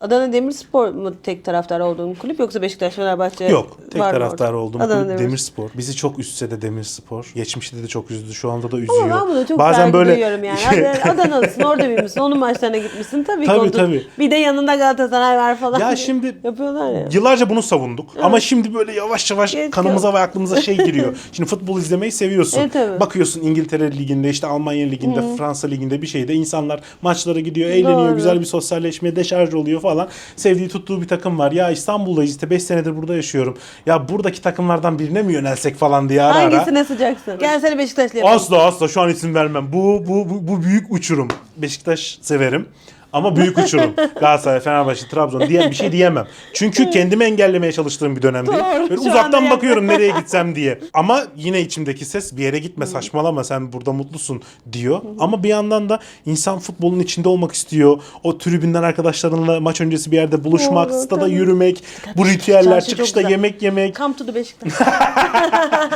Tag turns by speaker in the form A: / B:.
A: Adana Demirspor mu tek taraftar olduğun kulüp yoksa Beşiktaş, Fenerbahçe
B: Yok. Tek
A: var mı
B: taraftar
A: orada?
B: olduğum
A: Adana
B: kulüp
A: Demir-
B: Demirspor. Bizi çok üstse de Demirspor. Geçmişte de çok üzdü. Şu anda da
A: Ama
B: üzüyor.
A: ben bunu çok
B: Bazen böyle
A: duyuyorum yani. Ad- Adanalısın, orada büyümüşsün, onun maçlarına gitmişsin. Tabii, ki
B: Tabii, tabii.
A: Bir de yanında Galatasaray var falan.
B: Ya
A: diye
B: şimdi
A: Yapıyorlar ya.
B: Yıllarca bunu savunduk ama şimdi böyle yavaş yavaş
A: Evet,
B: kanımıza ve aklımıza şey giriyor. Şimdi futbol izlemeyi seviyorsun.
A: Evet, tabii.
B: Bakıyorsun İngiltere liginde, işte Almanya liginde, Fransa liginde bir şeyde insanlar maçlara gidiyor, eğleniyor,
A: Doğru.
B: güzel bir sosyalleşmeye deşarj oluyor falan. Sevdiği tuttuğu bir takım var. Ya İstanbul'dayız işte 5 senedir burada yaşıyorum. Ya buradaki takımlardan birine mi yönelsek falan diye ara ara.
A: Hangisine sıcaksın? Gel seni Beşiktaşlı yapalım.
B: Asla asla şu an isim vermem. Bu bu bu, bu büyük uçurum. Beşiktaş severim. Ama büyük uçurum. Galatasaray, Fenerbahçe, Trabzon diye bir şey diyemem. Çünkü kendimi engellemeye çalıştığım bir dönemdeyim.
A: Doğru,
B: Böyle uzaktan bakıyorum nereye gitsem diye. Ama yine içimdeki ses bir yere gitme saçmalama sen burada mutlusun diyor. Ama bir yandan da insan futbolun içinde olmak istiyor. O tribünden arkadaşlarınla maç öncesi bir yerde buluşmak,
A: Doğru,
B: stada
A: tabii.
B: yürümek, bu ritüeller, çıkışta yemek yemek.
A: Come to the Beşiktaş.